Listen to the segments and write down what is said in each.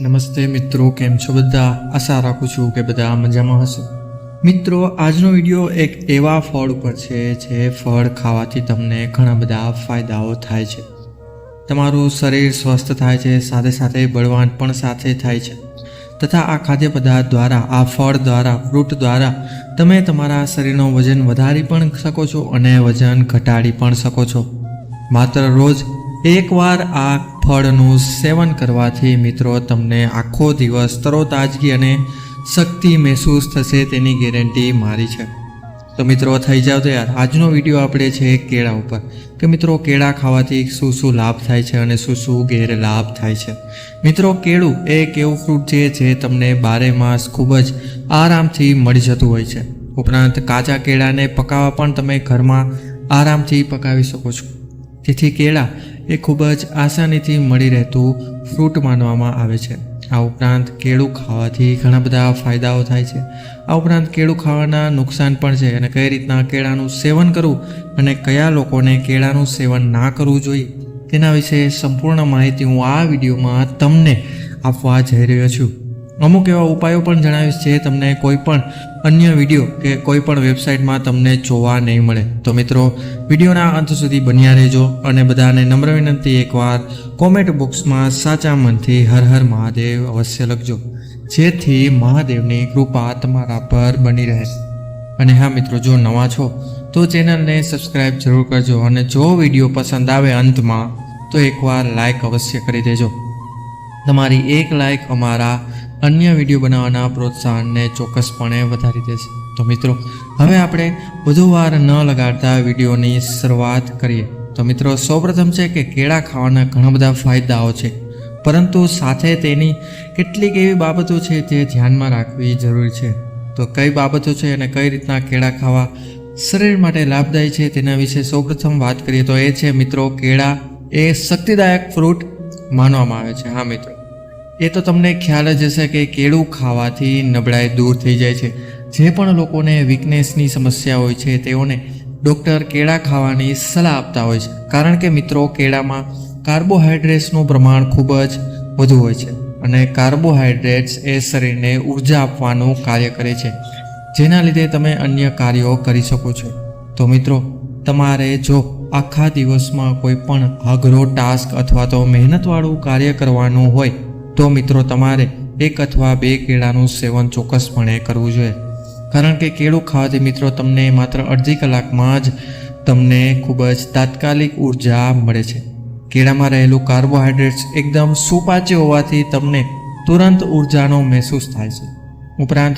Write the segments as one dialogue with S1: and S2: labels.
S1: નમસ્તે મિત્રો, કેમ છો બધા? આશા રાખું છું કે બધા મજામાં હશો. મિત્રો, આજનો વીડિયો એક એવા ફળ ઉપર છે, જે ફળ ખાવાથી તમને ઘણા બધા ફાયદાઓ થાય છે. તમારું શરીર સ્વસ્થ થાય છે, સાથે સાથે બળવાન પણ સાથે થાય છે. તથા આ ખાદ્ય પદાર્થ દ્વારા, આ ફળ દ્વારા, ફ્રૂટ દ્વારા તમે તમારા શરીરનું વજન વધારી પણ શકો છો અને વજન ઘટાડી પણ શકો છો. માત્ર રોજ એકવાર આ ફળનું સેવન કરવાથી મિત્રો તમને આખો દિવસ તરોતાજગી અને શક્તિ મહેસૂસ થશે તેની ગેરંટી મારી છે. તો મિત્રો થઈ જાવ તો યાર, આજનો વીડિયો આપણે છે કેળા ઉપર. કે મિત્રો કેળા ખાવાથી શું શું લાભ થાય છે અને શું શું ગેરલાભ થાય છે? મિત્રો કેળું એ એક એવું ફ્રૂટ છે જે તમને બારે માસ ખૂબ જ આરામથી મળી જતું હોય છે. ઉપરાંત કાચા કેળાને પકાવવા પણ તમે ઘરમાં આરામથી પકાવી શકો છો. તેથી કેળા એ ખૂબ જ આસાનીથી મળી રહેતું ફ્રૂટ માનવામાં આવે છે. આ ઉપરાંત કેળું ખાવાથી ઘણા બધા ફાયદાઓ થાય છે. આ ઉપરાંત કેળું ખાવાના નુકસાન પણ છે અને કઈ રીતના કેળાનું સેવન કરવું અને કયા લોકોને કેળાનું સેવન ના કરવું જોઈએ, તેના વિશે સંપૂર્ણ માહિતી હું આ વિડીયોમાં તમને આપવા જઈ રહ્યો છું. અમુક એવા ઉપાયો પણ જણાવીશ જે તમને કોઈ પણ અન્ય વીડિયો કે કોઈ પણ વેબસાઇટમાં તમને જોવા નહીં મળે. તો મિત્રો, વિડીયોના અંત સુધી બન્યા રહેજો અને બધાને નમ્ર વિનંતી એકવાર કોમેન્ટ બોક્સમાં સાચા મનથી હર હર મહાદેવ અવશ્ય લખજો. જેથી મહાદેવની કૃપા તમારા પર બની રહે. અને હા મિત્રો, જો નવા છો, તો ચેનલને સબસ્ક્રાઇબ જરૂર કરજો અને જો વીડિયો પસંદ આવે અંતમાં, તો એકવાર લાઈક અવશ્ય કરી દેજો. તમારી એક લાઈક અમારા અન્ય વીડિયો બનાવવાના પ્રોત્સાહનને ચોક્કસપણે વધારી દેશે. તો મિત્રો, હવે આપણે વધુ વાર ન લગાડતા વિડીયોની શરૂઆત કરીએ. તો મિત્રો, સૌપ્રથમ છે કે કેળા ખાવાના ઘણા બધા ફાયદાઓ છે. પરંતુ સાથે તેની કેટલીક એવી બાબતો છે જે ધ્યાનમાં રાખવી જરૂરી છે. તો કઈ બાબતો છે અને કઈ રીતના કેળા ખાવા શરીર માટે લાભદાયી છે તેના વિશે સૌપ્રથમ વાત કરીએ તો એ છે મિત્રો, કેળા એ શક્તિદાયક ફ્રૂટ માનવામાં આવે છે. હા, મિત્રો. એ તો તમને ખ્યાલ જ હશે કે કેળું ખાવાથી નબળાઈ દૂર થઈ જાય છે. જે પણ લોકોને વીકનેસની સમસ્યા હોય છે, તેઓને ડૉક્ટર કેળા ખાવાની સલાહ આપતા હોય છે. કારણ કે મિત્રો, કેળામાં કાર્બોહાઈડ્રેટ્સનું પ્રમાણ ખૂબ જ વધુ હોય છે અને કાર્બોહાઈડ્રેટ્સ એ શરીરને ઊર્જા આપવાનું કાર્ય કરે છે. જેના લીધે તમે અન્ય કાર્યો કરી શકો છો. તો મિત્રો, તમારે જો આખા દિવસમાં કોઈ પણ અઘરો ટાસ્ક અથવા તો મહેનતવાળું કાર્ય કરવાનું હોય તો મિત્રો તમારે એક અથવા બે કેળાનું સેવન ચોક્કસપણે કરવું જોઈએ. કારણ કે કેળું ખાવાથી મિત્રો તમને માત્ર અડધી કલાકમાં જ તમને ખૂબ જ તાત્કાલિક ઊર્જા મળે છે. કેળામાં રહેલું કાર્બોહાઈડ્રેટ્સ એકદમ સુપાચ્ય હોવાથી તમને તુરંત ઉર્જાનો મહેસૂસ થાય છે. ઉપરાંત,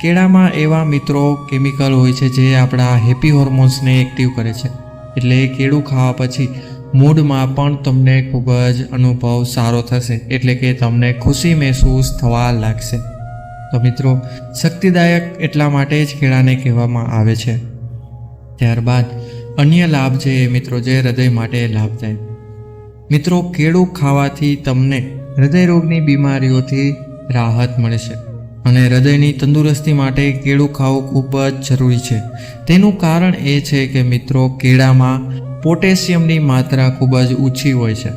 S1: કેળામાં એવા મિત્રો કેમિકલ હોય છે જે આપણા હેપી હોર્મોન્સને એક્ટિવ કરે છે. એટલે કેળું ખાવા પછી મૂડમાં પણ તમને ખૂબ જ અનુભવ સારો થશે, એટલે કે તમને ખુશી મહેસૂસ થવા લાગશે. તો મિત્રો, શક્તિદાયક એટલા માટે જ કેળાને કહેવામાં આવે છે. ત્યારબાદ, અન્ય લાભ છે મિત્રો, જે હૃદય માટે લાભદાયક મિત્રો કેળું ખાવાથી તમને હૃદયરોગની બીમારીઓથી રાહત મળશે અને હૃદયની તંદુરસ્તી માટે કેળું ખાવું ખૂબ જ જરૂરી છે. તેનું કારણ એ છે કે મિત્રો કેળામાં પોટેશિયમની માત્રા ખૂબ જ ઓછી હોય છે,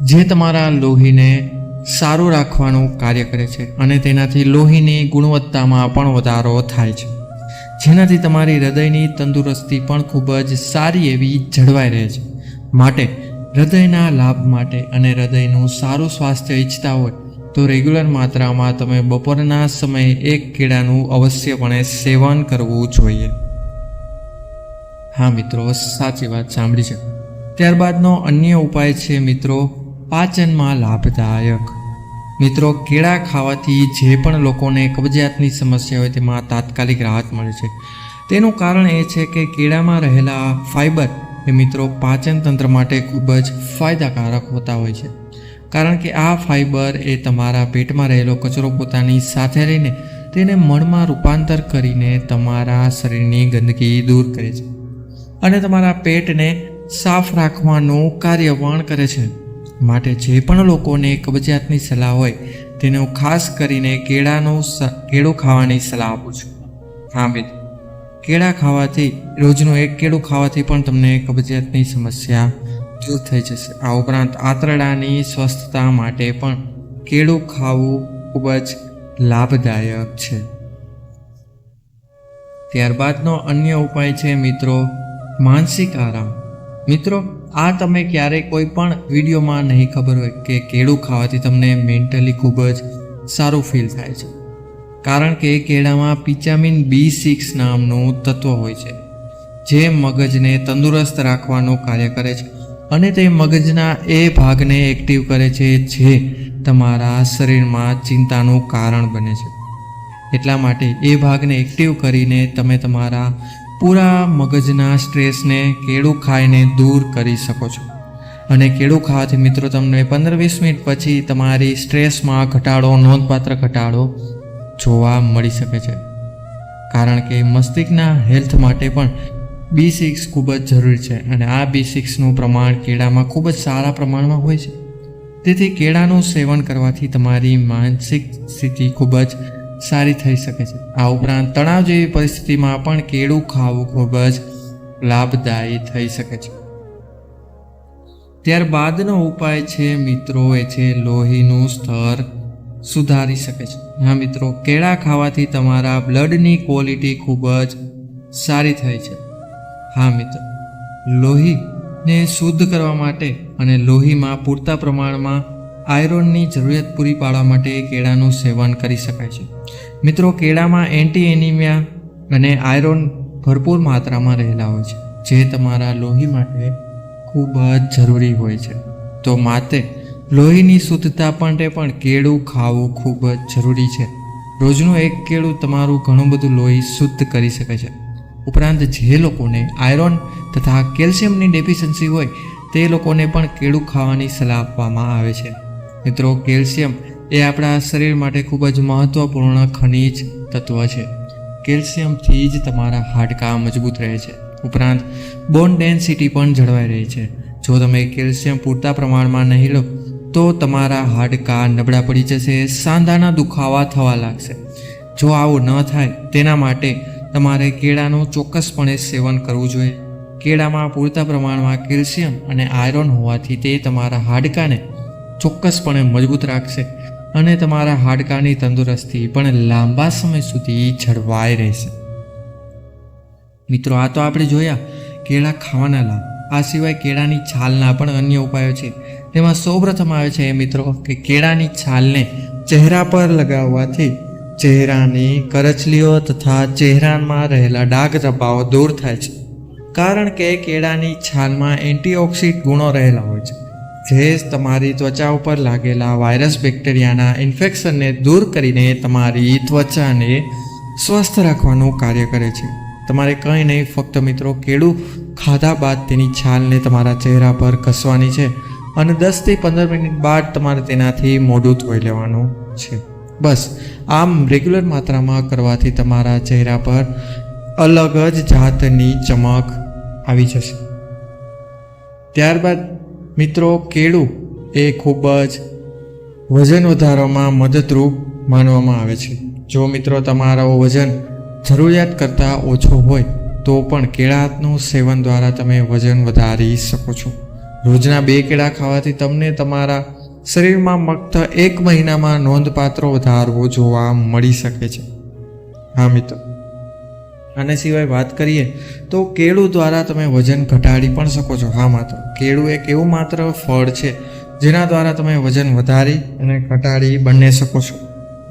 S1: જે તમારા લોહીને સારું રાખવાનું કાર્ય કરે છે અને તેનાથી લોહીની ગુણવત્તામાં પણ વધારો થાય છે. જેનાથી તમારી હૃદયની તંદુરસ્તી પણ ખૂબ જ સારી એવી જળવાઈ રહે છે. માટે હૃદયના લાભ માટે અને હૃદયનું સારું સ્વાસ્થ્ય ઈચ્છતા હોય, તો રેગ્યુલર માત્રામાં તમે બપોરના સમયે એક કેળાનું અવશ્યપણે સેવન કરવું જોઈએ. હા મિત્રો, સાચી વાત સાંભળી છે. ત્યારબાદનો અન્ય ઉપાય છે મિત્રો, પાચનમાં લાભદાયક. મિત્રો, કેળા ખાવાથી જે પણ લોકોને કબજિયાતની સમસ્યા હોય તેમાં તાત્કાલિક રાહત મળે છે. તેનું કારણ એ છે કે કેળામાં રહેલા ફાઇબર એ મિત્રો પાચન તંત્ર માટે ખૂબ જ ફાયદાકારક હોતા હોય છે. કારણ કે આ ફાઇબર એ તમારા પેટમાં રહેલો કચરો પોતાની સાથે લઈને તેને મળમાં રૂપાંતર કરીને તમારા શરીરની ગંદકી દૂર કરે છે. અને તમારા પેટને સાફ રાખવાનું કાર્ય પણ કરે છે. માટે જે પણ લોકોને કબજિયાતની સલાહ હોય, તેને હું ખાસ કરીને કેળાનું કેળું ખાવાની સલાહ આપું છું. હા મિત્ર કેળા ખાવાથી, રોજનું એક કેળું ખાવાથી પણ તમને કબજિયાતની સમસ્યા દૂર થઈ જશે. આ ઉપરાંત આંતરડાની સ્વસ્થતા માટે પણ કેળું ખાવું ખૂબ જ લાભદાયક છે. ત્યારબાદનો અન્ય ઉપાય છે, મિત્રો માનસિક આરામ. મિત્રો, આ તમે ક્યારેય કોઈ પણ વિડીયોમાં નહીં ખબર હોય કે કેળું ખાવાથી તમને મેન્ટલી ખૂબ જ સારું ફીલ થાય છે. કારણ કે કેળામાં પિચામિન બી સિક્સ નામનું તત્વ હોય છે, જે મગજને તંદુરસ્ત રાખવાનું કાર્ય કરે છે અને તે મગજના એ ભાગને એક્ટિવ કરે છે, જે તમારા શરીરમાં ચિંતાનું કારણ બને છે. એટલા માટે એ ભાગને એક્ટિવ કરીને તમે તમારા પૂરા મગજના સ્ટ્રેસને કેળું ખાઈને દૂર કરી શકો છો. અને કેળું ખાવાથી મિત્રો તમને પંદર વીસ મિનિટ પછી તમારી સ્ટ્રેસમાં ઘટાડો, નોંધપાત્ર ઘટાડો જોવા મળી શકે છે. કારણ કે મસ્તિષ્કના હેલ્થ માટે પણ બી સિક્સ ખૂબ જ જરૂરી છે અને આ બી સિક્સનું પ્રમાણ કેળામાં ખૂબ જ સારા પ્રમાણમાં હોય છે. તેથી કેળાનું સેવન કરવાથી તમારી માનસિક સ્થિતિ ખૂબ જ સારી થઈ શકે છે. આ ઉપરાંત તણાવ જેવી પરિસ્થિતિમાં પણ કેળું ખાવું ખૂબ જ લાભદાયી થઈ શકે છે. ત્યારબાદનો ઉપાય છે મિત્રો એ છે લોહીનું સ્તર સુધારી શકે છે. હા મિત્રો, કેળા ખાવાથી તમારા બ્લડની ક્વોલિટી ખૂબ જ સારી થાય છે. હા મિત્રો, લોહીને શુદ્ધ કરવા માટે અને લોહીમાં પૂરતા પ્રમાણમાં આયરનની જરૂરિયાત પૂરી પાડવા માટે કેળાનું સેવન કરી શકાય છે. મિત્રો, કેળામાં એન્ટી એનિમિયા અને આયરન ભરપૂર માત્રામાં રહેલા હોય છે, જે તમારા લોહી માટે ખૂબ જ જરૂરી હોય છે. તો માટે લોહીની શુદ્ધતા માટે પણ કેળું ખાવું ખૂબ જ જરૂરી છે. રોજનું એક કેળું તમારું ઘણું બધું લોહી શુદ્ધ કરી શકે છે. ઉપરાંત જે લોકોને આયરન તથા કેલ્શિયમની ડેફિશન્સી હોય, તે લોકોને પણ કેળું ખાવાની સલાહ આપવામાં આવે છે. મિત્રો, કેલ્શિયમ એ આપણા શરીર માટે ખૂબ જ મહત્ત્વપૂર્ણ ખનિજ તત્વ છે. કેલ્શિયમથી જ તમારા હાડકાં મજબૂત રહે છે. ઉપરાંત બોન ડેન્સિટી પણ જળવાઈ રહી છે. જો તમે કેલ્શિયમ પૂરતા પ્રમાણમાં નહીં લો, તો તમારા હાડકાં નબળા પડી જશે, સાંધાના દુખાવા થવા લાગશે. જો આવું ન થાય, તેના માટે તમારે કેળાનું ચોક્કસપણે સેવન કરવું જોઈએ. કેળામાં પૂરતા પ્રમાણમાં કેલ્શિયમ અને આયરન હોવાથી તે તમારા હાડકાને ચોક્કસપણે મજબૂત રાખશે. અને તમારા હાડકાની તંદુરસ્તી પણ લાંબા સમય સુધી જળવાઈ રહેશે. મિત્રો, આ તો આપણે જોયા, કેળા ખાવાના લાભ. આ સિવાય કેળાની છાલના પણ અન્ય ઉપાયો છે. તેમાં સૌપ્રથમ આવે છે મિત્રો, કે કેળાની છાલને ચહેરા પર લગાવવાથી ચહેરાની કરચલીઓ તથા ચહેરામાં રહેલા ડાઘ ધબ્બાઓ દૂર થાય છે. કારણ કે કેળાની છાલમાં એન્ટીઓક્સિડ ગુણો રહેલા હોય છે. જે તમારી ત્વચા ઉપર લાગેલા વાયરસ બેક્ટેરિયાના ઇન્ફેક્શનને દૂર કરીને તમારી ત્વચાને સ્વસ્થ રાખવાનું કાર્ય કરે છે. તમારે કંઈ નહીં, ફક્ત મિત્રો, કેળું ખાધા બાદ તેની છાલને તમારા ચહેરા પર ઘસવાની છે અને દસથી પંદર મિનિટ બાદ તમારે તેનાથી મોઢું ધોઈ લેવાનું છે. બસ, આમ રેગ્યુલર માત્રામાં કરવાથી તમારા ચહેરા પર અલગ જ જાતની ચમક આવી જશે. ત્યારબાદ મિત્રો, કેળું એ ખૂબ જ વજન વધારવામાં મદદરૂપ માનવામાં આવે છે. જો મિત્રો, તમારો વજન જરૂરિયાત કરતાં ઓછો હોય, તો પણ કેળાનું સેવન દ્વારા તમે વજન વધારી શકો છો. રોજના બે કેળા ખાવાથી તમને તમારા શરીરમાં ફક્ત એક મહિનામાં નોંધપાત્ર વધારો જોવા મળી શકે છે. હા, મિત્રો. આને સિવાય વાત કરીએ, તો કેળું દ્વારા તમે વજન ઘટાડી પણ શકો છો. હા માત્ર કેળું એક એવું માત્ર ફળ છે, જેના દ્વારા તમે વજન વધારી અને ઘટાડી બંને શકો છો.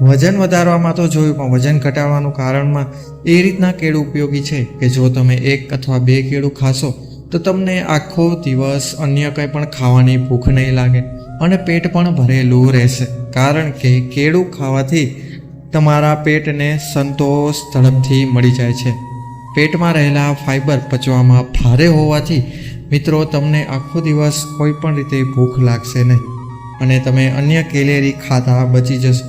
S1: વજન વધારવામાં તો જોયું, પણ વજન ઘટાડવાનું કારણમાં એ રીતના કેળું ઉપયોગી છે કે જો તમે એક અથવા બે કેળું ખાશો, તો તમને આખો દિવસ અન્ય કંઈ પણ ખાવાની ભૂખ નહીં લાગે અને પેટ પણ ભરેલું રહેશે. કારણ કે કેળું ખાવાથી તમારા પેટને સંતોષ ઝડપથી મળી જાય છે. પેટમાં રહેલા ફાઇબર પચવામાં ભારે હોવાથી મિત્રો, તમને આખો દિવસ કોઈ પણ રીતે ભૂખ લાગશે નહીં અને તમે અન્ય કેલેરી ખાધા બચી જશો,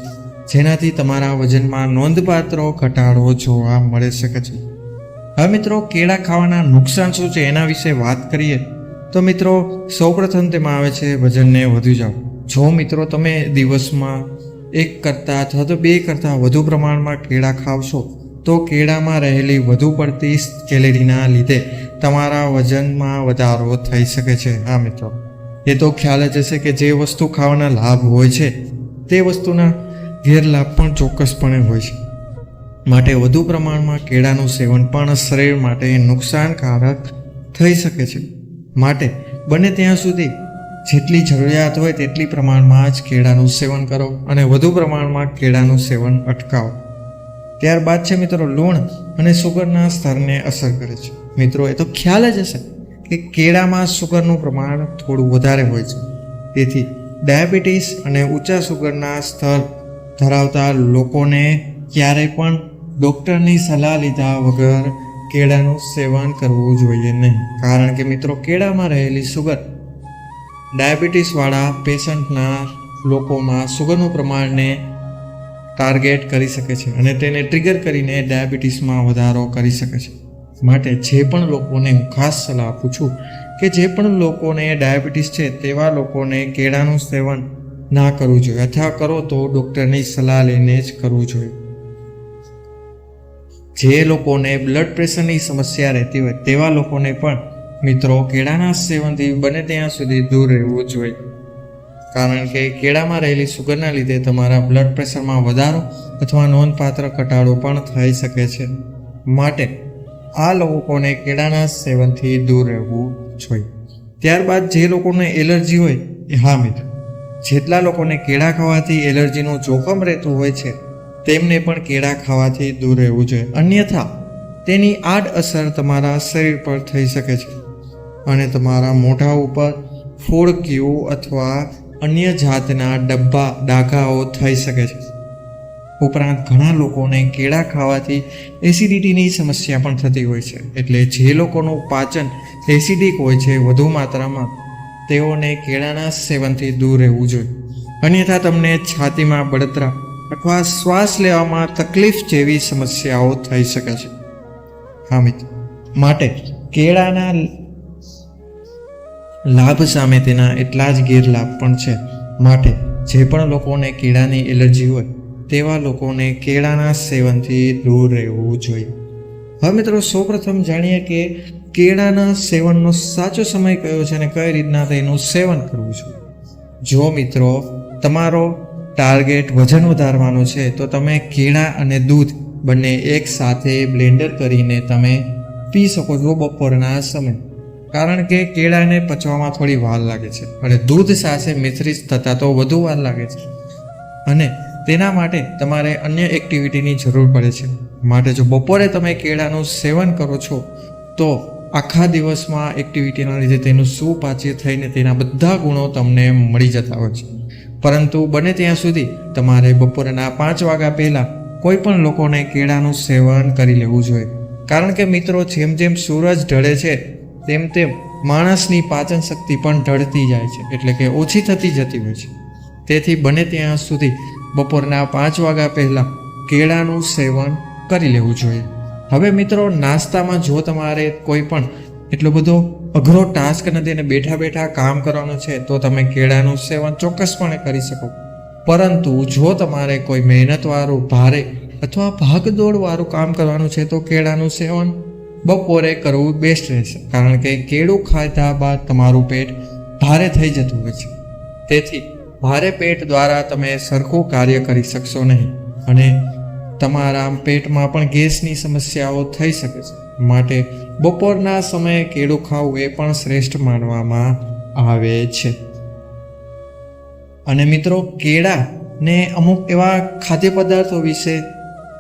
S1: જેનાથી તમારા વજનમાં નોંધપાત્ર ઘટાડો જોવા મળી શકે છે. હવે મિત્રો, કેળા ખાવાના નુકસાન શું છે એના વિશે વાત કરીએ. તો મિત્રો, સૌપ્રથમ તેમાં આવે છે વજનને વધુ જાવ જો મિત્રો, તમે દિવસમાં એક કરતાં અથવા તો બે કરતાં વધુ પ્રમાણમાં કેળા ખાવશો, તો કેળામાં રહેલી વધુ પડતી કેલેરીના લીધે તમારા વજનમાં વધારો થઈ શકે છે. હા, મિત્રો. એ તો ખ્યાલ જ હશે કે જે વસ્તુ ખાવાના લાભ હોય છે, તે વસ્તુના ગેરલાભ પણ ચોક્કસપણે હોય છે. માટે વધુ પ્રમાણમાં કેળાનું સેવન પણ શરીર માટે નુકસાનકારક થઈ શકે છે. માટે બને ત્યાં સુધી જેટલી જરૂરિયાત હોય તેટલી પ્રમાણમાં જ કેળાનું સેવન કરો અને વધુ પ્રમાણમાં કેળાનું સેવન અટકાવો. ત્યારબાદ છે મિત્રો લૂણ અને સુગરના સ્તરને અસર કરે છે. મિત્રો, એ તો ખ્યાલ જ હશે કે કેળામાં સુગરનું પ્રમાણ થોડું વધારે હોય છે. તેથી ડાયાબિટીસ અને ઊંચા સુગરના સ્તર ધરાવતા લોકોને ક્યારેય પણ ડૉક્ટરની સલાહ લીધા વગર કેળાનું સેવન કરવું જોઈએ નહીં. કારણ કે મિત્રો, કેળામાં રહેલી સુગર ડાયાબિટીસવાળા પેશન્ટના લોકોમાં સુગરનું પ્રમાણને ટાર્ગેટ કરી શકે છે અને તેને ટ્રિગર કરીને ડાયાબિટીસમાં વધારો કરી શકે છે. માટે જે પણ લોકોને હું ખાસ સલાહ આપું છું કે જે પણ લોકોને ડાયાબિટીસ છે તેવા લોકોને કેળાનું સેવન ના કરવું જોઈએ. અથવા કરો તો ડૉક્ટરની સલાહ લઈને જ કરવું જોઈએ. જે લોકોને બ્લડ પ્રેશરની સમસ્યા રહેતી હોય તેવા લોકોને પણ મિત્રો, કેળાના સેવનથી બને ત્યાં સુધી દૂર રહેવું જોઈએ. કારણ કે કેળામાં રહેલી સુગરના લીધે તમારા બ્લડ પ્રેશરમાં વધારો અથવા નોંધપાત્ર ઘટાડો પણ થઈ શકે છે. માટે આ લોકોને કેળાના સેવનથી દૂર રહેવું જોઈએ. ત્યારબાદ જે લોકોને એલર્જી હોય, એ હા મિત્ર, જેટલા લોકોને કેળા ખાવાથી એલર્જીનું જોખમ રહેતું હોય છે, તેમને પણ કેળા ખાવાથી દૂર રહેવું જોઈએ. અન્યથા, તેની આડઅસર તમારા શરીર પર થઈ શકે છે. અને તમારા મોઢા ઉપર ફોડકીઓ અથવા અન્ય જાતના ડબ્બા, ડાઘાઓ થઈ શકે છે. ઉપરાંત ઘણા લોકોને કેળા ખાવાથી એસિડિટીની સમસ્યા પણ થતી હોય છે. એટલે જે લોકોનું પાચન એસિડિક હોય છે વધુ માત્રામાં, તેઓને કેળાના સેવનથી દૂર રહેવું જોઈએ. અન્યથા તમને છાતીમાં બળતરા અથવા શ્વાસ લેવામાં તકલીફ જેવી સમસ્યાઓ થઈ શકે છે. હા મિત્ર, માટે કેળાના લાભ સામે તેના એટલા જ ગેરલાભ પણ છે. માટે જે પણ લોકોને કેળાની એલર્જી હોય, તેવા લોકોને કેળાના સેવનથી દૂર રહેવું જોઈએ. હવે મિત્રો, સૌપ્રથમ જાણીએ કે કેળાના સેવનનો સાચો સમય કયો છે અને કઈ રીતના તેનું સેવન કરવું જોઈએ. જો મિત્રો, તમારો ટાર્ગેટ વજન વધારવાનું છે, તો તમે કેળા અને દૂધ બંને એકસાથે બ્લેન્ડર કરીને તમે પી શકો છો બપોરના સમય. કારણ કે કેળાને પચવામાં થોડી વાર લાગે છે અને દૂધ સાથે મિશ્રિત થતાં તો વધુ વાર લાગે છે. અને તેના માટે તમારે અન્ય એક્ટિવિટીની જરૂર પડે છે. માટે જો બપોરે તમે કેળાનું સેવન કરો છો, તો આખા દિવસમાં એક્ટિવિટીના લીધે તેનું સુપાચ્ય થઈને તેના બધા ગુણો તમને મળી જતા હોય છે. પરંતુ બને ત્યાં સુધી તમારે બપોરના પાંચ વાગ્યા પહેલાં કોઈ પણ લોકોને કેળાનું સેવન કરી લેવું જોઈએ. કારણ કે મિત્રો, જેમ જેમ સૂરજ ઢળે છે તેમ તેમ માણસની પાચન શક્તિ પણ ઢળતી જાય છે, એટલે કે ઓછી થતી જતી હોય છે. તેથી બને ત્યાં સુધી બપોરના પાંચ વાગ્યા પહેલાં કેળાનું સેવન કરી લેવું જોઈએ. હવે મિત્રો, નાસ્તામાં જો તમારે કોઈ પણ એટલો બધો અઘરો ટાસ્ક નથી અને બેઠા બેઠા કામ કરવાનું છે, તો તમે કેળાનું સેવન ચોક્કસપણે કરી શકો. પરંતુ જો તમારે કોઈ મહેનતવાળું ભારે અથવા ભાગદોડવાળું કામ કરવાનું છે, તો કેળાનું સેવન બપોરે કરવું બેસ્ટ રહેશે. કારણ કે કેળું ખાધા બાદ તમારું પેટ ભારે થઈ જતું હોય છે. તેથી ભારે પેટ દ્વારા તમે સરખું કાર્ય કરી શકશો નહીં. અને તમારા પેટમાં પણ ગેસની સમસ્યાઓ થઈ શકે છે. માટે બપોરના સમયે કેળું ખાવું એ પણ શ્રેષ્ઠ માનવામાં આવે છે. અને મિત્રો, કેળાને અમુક એવા ખાદ્ય પદાર્થો વિશે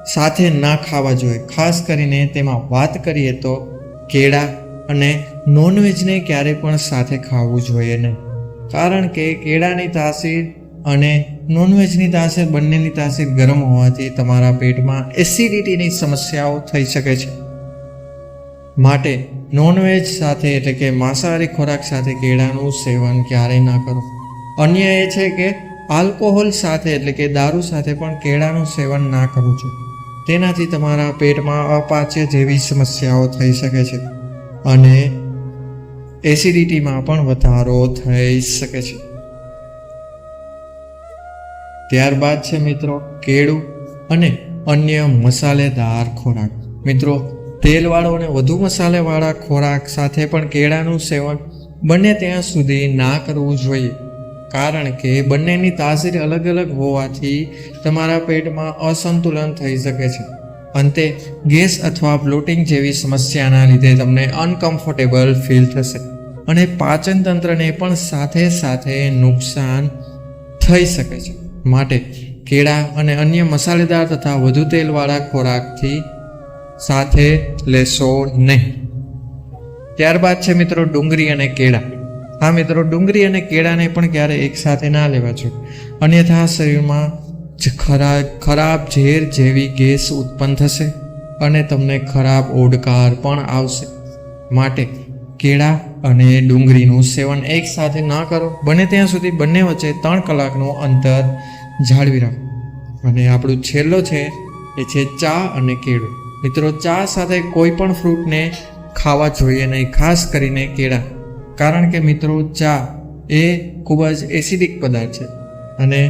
S1: સાથે ના ખાવા જોઈએ. ખાસ કરીને તેમાં વાત કરીએ તો કેળા અને નોનવેજને ક્યારે પણ સાથે ખાવું જોઈએ નહીં. કારણ કે કેળાની તાસીર અને નોનવેજની તાસીર બંનેની તાસીર ગરમ હોવાથી તમારા પેટમાં એસિડિટીની સમસ્યાઓ થઈ શકે છે. માટે નોનવેજ સાથે એટલે કે માંસાહારી ખોરાક સાથે કેળાનું સેવન ક્યારેય ના કરો. અન્ય એ છે કે આલ્કોહોલ સાથે એટલે કે દારૂ સાથે પણ કેળાનું સેવન ના કરવું જોઈએ. તેનાથી તમારા પેટમાં અપાચ્ય જેવી સમસ્યાઓ થઈ શકે છે અને એસિડિટીમાં પણ વધારો થઈ શકે છે. ત્યારબાદ છે મિત્રો કેળું અને અન્ય મસાલેદાર ખોરાક. મિત્રો, તેલવાળો અને વધુ મસાલેવાળા ખોરાક સાથે પણ કેળાનું સેવન બને ત્યાં સુધી ના કરવું જોઈએ. કારણ કે બંનેની તાસીર અલગ અલગ હોવાથી તમારા પેટમાં અસંતુલન થઈ શકે છે. અંતે, ગેસ અથવા બ્લોટિંગ જેવી સમસ્યાના લીધે તમને અનકમ્ફર્ટેબલ ફીલ થશે અને પાચન તંત્રને પણ સાથે સાથે નુકસાન થઈ શકે છે. માટે, કેળા અને અન્ય મસાલેદાર તથા વધુ તેલવાળા ખોરાકથી સાથે લેશો નહીં. ત્યારબાદ છે મિત્રો ડુંગળી અને કેળા. હા મિત્રો, ડુંગળી અને કેળાને પણ ક્યારે એકસાથે ના લેવા જોઈએ. અન્યથા શરીરમાં જ ખરા, ખરાબ ઝેર જેવી ગેસ ઉત્પન્ન થશે અને તમને ખરાબ ઓડકાર પણ આવશે. માટે કેળા અને ડુંગળીનું સેવન એકસાથે ના કરો. બને ત્યાં સુધી બંને વચ્ચે ત્રણ કલાકનું અંતર જાળવી રાખો. અને આપણું છેલ્લો છે એ છે ચા અને કેળું. મિત્રો, ચા સાથે કોઈ પણ ફ્રૂટને ખાવા જોઈએ નહીં, ખાસ કરીને કેળા. કારણ કે મિત્રો, ચા એ ખૂબ જ એસિડિક પદાર્થ છે અને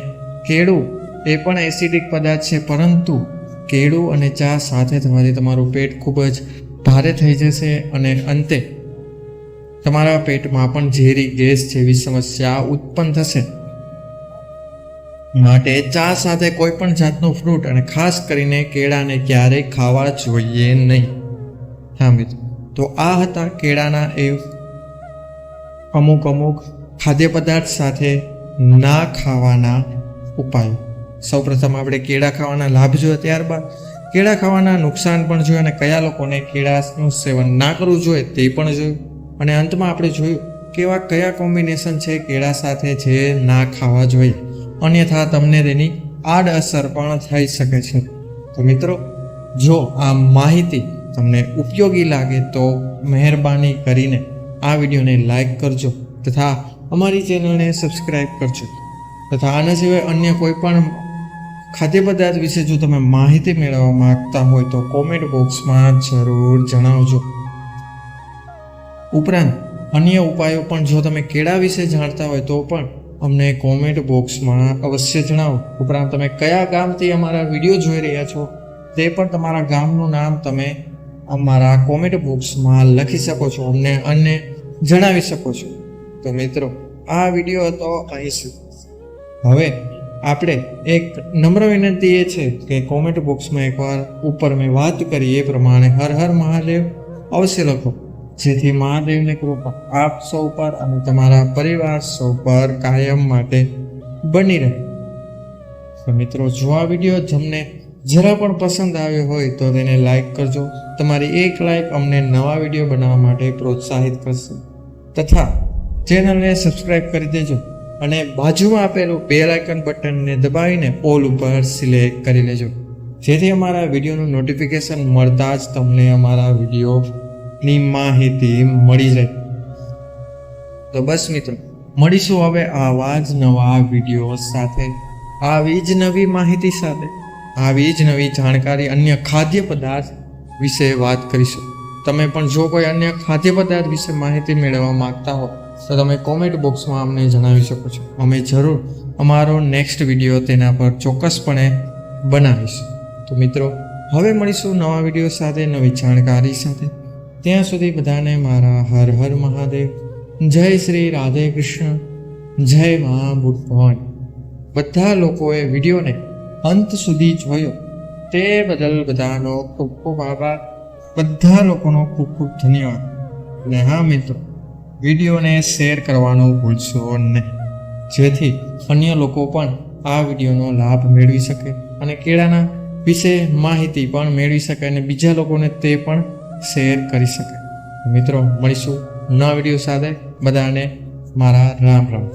S1: કેળું એ પણ એસિડિક પદાર્થ છે, પરંતુ કેળું અને ચા સાથે થવાથી તમારું પેટ ખૂબ જ ભારે થઈ જશે અને અંતે તમારા પેટમાં પણ ઝેરી ગેસ જેવી સમસ્યા ઉત્પન્ન થશે. માટે ચા સાથે કોઈ પણ જાતનું ફ્રૂટ અને ખાસ કરીને કેળાને ક્યારેય ખાવા જોઈએ નહીં. હા મિત્રો, તો આ હતા કેળાના એ અમુક અમુક ખાદ્ય પદાર્થ સાથે ના ખાવાના ઉપાયો. સૌપ્રથમ આપણે કેળા ખાવાના લાભ જોયા ત્યારબાદ કેળા ખાવાના નુકસાન પણ જોયું અને કયા લોકોને કેળાનું સેવન ના કરવું જોઈએ તે પણ જોયું. અને અંતમાં આપણે જોયું કે એવા કયા કોમ્બિનેશન છે કેળા સાથે જે ના ખાવા જોઈએ. અન્યથા તમને તેની આડઅસર પણ થઈ શકે છે. તો મિત્રો, જો આ માહિતી તમને ઉપયોગી લાગે તો મહેરબાની કરીને આ વિડીયોને લાઇક કરજો તથા અમારી ચેનલને સબસ્ક્રાઈબ કરજો તથા આના સિવાય અન્ય કોઈ પણ ખાદ્ય પદાર્થ વિશે જો તમે માહિતી મેળવવા માંગતા હોય તો કોમેન્ટ બોક્સમાં જરૂર જણાવજો. ઉપરાંત, અન્ય ઉપાયો પણ જો તમે કેળા વિશે જાણતા હોય તો પણ અમને કોમેન્ટ બોક્સમાં અવશ્ય જણાવો. ઉપરાંત, તમે કયા ગામથી અમારા વીડિયો જોઈ રહ્યા છો તે પણ તમારા ગામનું નામ તમે અમારા કોમેન્ટ બોક્સમાં લખી શકો છો. અમને અને જણાવી શકો છો. તો મિત્રો, આ વીડિયો હતો અહીં સુધી. હવે આપણે એક નમ્ર વિનંતી એ છે કે કોમેન્ટ બોક્સમાં એકવાર ઉપર મેં વાત કરી એ પ્રમાણે હર હર મહાદેવ અવશ્ય લખો. જેથી મહાદેવની કૃપા આપ સૌ પર અને તમારા પરિવાર સૌ પર કાયમ માટે બની રહે. તો મિત્રો, જો આ વીડિયો તમને જરા પણ પસંદ આવ્યો હોય તો તેને લાઈક કરજો. તમારી એક લાઈક અમને નવા વીડિયો બનાવવા માટે પ્રોત્સાહિત કરશે. તથા ચેનલને સબસ્ક્રાઇબ કરી દેજો અને બાજુમાં આપેલું બેલ આઇકન બટનને દબાવીને ઓલ ઉપર સિલેક્ટ કરી લેજો. જેથી અમારા વિડીયોનું નોટિફિકેશન મળતા જ તમને અમારા વિડીયોની માહિતી મળી જાય. તો બસ મિત્રો, મળીશું હવે આવા જ નવા વીડિયો સાથે, આવી જ નવી માહિતી સાથે, આવી જ નવી જાણકારી અન્ય ખાદ્ય પદાર્થ વિશે વાત કરીશું. તમે પણ જો કોઈ અન્ય ખાદ્ય પદાર્થ વિશે માહિતી મેળવવા માંગતા હો, તો તમે કોમેન્ટ બોક્સમાં અમને જણાવી શકો છો. અમે જરૂર અમારો નેક્સ્ટ વીડિયો તેના પર ચોક્કસપણે બનાવીશું. તો મિત્રો, હવે મળીશું નવા વીડિયો સાથે, નવી જાણકારી સાથે. ત્યાં સુધી બધાને મારા હર હર મહાદેવ. જય શ્રી રાધે કૃષ્ણ. જય મહાભૂત ભૂતભવાની બધા લોકોએ વિડીયોને અંત સુધી જોયો. તે બદલ બધાનો ખૂબ ખૂબ આભાર. બધા લોકોનો ખૂબ ખૂબ ધન્યવાદ. અને હા મિત્રો, વિડીયોને શેર કરવાનું ભૂલશો નહીં. જેથી અન્ય લોકો પણ આ વિડીયોનો લાભ મેળવી શકે અને કેળાના વિશે માહિતી પણ મેળવી શકે અને બીજા લોકોને તે પણ શેર કરી શકે. મિત્રો, મળીશું નવા વીડિયો સાથે. બધાને મારા રામ રામ.